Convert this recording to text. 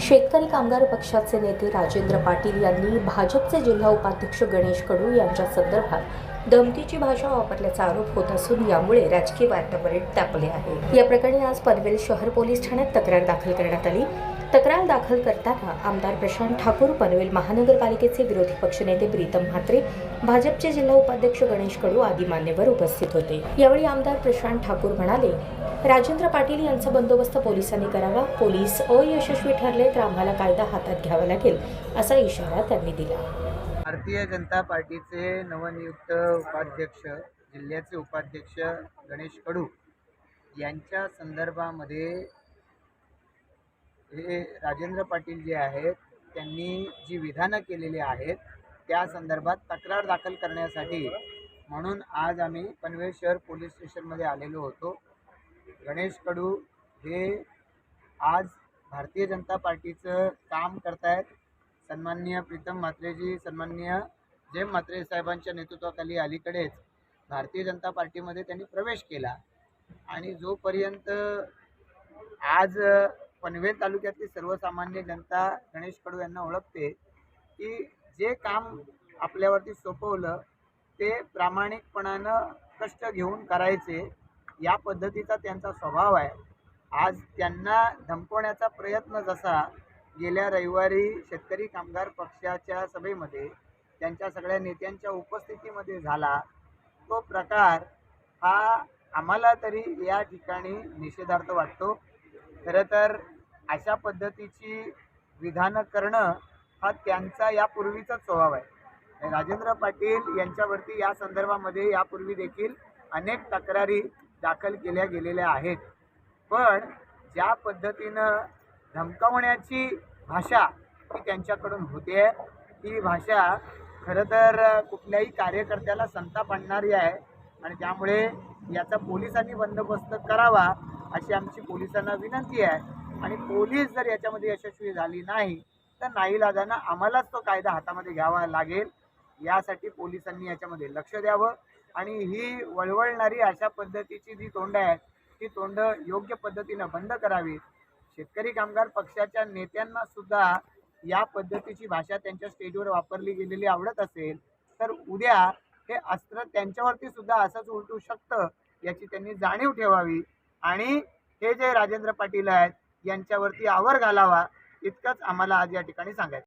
शेतकरी कामगार पक्षाचे नेते राजेंद्र पाटील यांनी भाजपचे जिल्हा उपाध्यक्ष गणेश कडू यांच्या संदर्भात धमकीची भाषा वापरल्याचा आरोप होत असून यामुळे राजकीय वातावरण तापले आहे. या प्रकरणी आज पनवेल शहर पोलीस ठाण्यात तक्रार दाखल करण्यात आली. तक्रार दाखल करताना आमदार प्रशांत ठाकूर पनवेल महानगरपालिकेचे विरोधी पक्षनेते प्रीतम म्हात्रे भाजपचे जिल्हा उपाध्यक्ष गणेश कडू आदी मान्यवर उपस्थित होते. यावेळी आमदार प्रशांत ठाकूर म्हणाले राजेंद्र पाटील यांचा बंदोबस्त पोलिसांनी करावा. पोलीस अयशस्वी ठरले तर आम्हाला कायदा हातात घ्यावा लागेल असा इशारा त्यांनी दिला. भारतीय जनता पार्टीचे नवनियुक्त उपाध्यक्ष जिल्ह्याचे उपाध्यक्ष गणेश कडू यांच्या संदर्भामध्ये हे राजेंद्र पाटील जे आहेत त्यांनी जी विधानं केलेली आहेत त्या संदर्भात तक्रार दाखल करण्यासाठी म्हणून आज आम्ही पनवेल शहर पोलीस स्टेशनमध्ये आलेलो होतो. गणेश कडू हे आज भारतीय जनता पार्टीचं काम करतायत. सन्माननीय प्रीतम म्हात्रेजी सन्माननीय जेम म्हात्रे साहेबांच्या नेतृत्वाखाली अलीकडेच भारतीय जनता पार्टीमध्ये त्यांनी प्रवेश केला. आणि जोपर्यंत आज पनवेल तालुक्यातली सर्वसामान्य जनता गणेश कडू यांना ओळखते की जे काम आपल्यावरती सोपवलं ते प्रामाणिकपणानं कष्ट घेऊन करायचे या पद्धतीचा त्यांचा स्वभाव आहे. आज त्यांना धमकवण्याचा प्रयत्न जसा गेल्या रविवारी शेतकरी कामगार पक्षाच्या सभेमध्ये त्यांच्या सगळ्या नेत्यांच्या उपस्थितीमध्ये झाला तो प्रकार हा आम्हाला तरी या ठिकाणी निषेधार्थ वाटतो. खरं तर अशा पद्धतीची विधानं करणं हा त्यांचा यापूर्वीचा स्वभाव आहे. राजेंद्र पाटील यांच्यावरती या संदर्भामध्ये यापूर्वी देखील अनेक तक्रारी दाखल केल्या गेलेल्या आहेत. पण ज्या पद्धतीनं धमकावण्याची भाषा ही त्यांच्याकडून होते ती भाषा खरं तर कुठल्याही कार्यकर्त्याला संताप आणणारी आहे. आणि त्यामुळे याचा पोलिसांनी बंदोबस्त करावा अशी आमची पोलिसांना विनंती आहे. आणि पोलीस जर याच्यामध्ये यशस्वी झाली नाही तर नाईलाजानं आम्हालाच तो कायदा हातामध्ये घ्यावा लागेल. यासाठी पोलिसांनी याच्यामध्ये लक्ष द्यावं. आणि ही वळवळणारी अशा पद्धतीची जी तोंड आहेत ती तोंड योग्य पद्धतीनं बंद करावी शेतकरी कामगार पक्षाच्या नेत्यांना सुद्धा या पद्धतीची भाषा त्यांच्या स्टेजवर वापरली गेलेली आवडत असेल तर उद्या हे अस्त्र त्यांच्यावरती सुद्धा असंच उलटू शकतं याची त्यांनी जाणीव ठेवावी. आणि हे जे राजेंद्र पाटील आहेत यांच्यावरती आवर घालावा इतकंच आम्हाला आज या ठिकाणी सांगायचं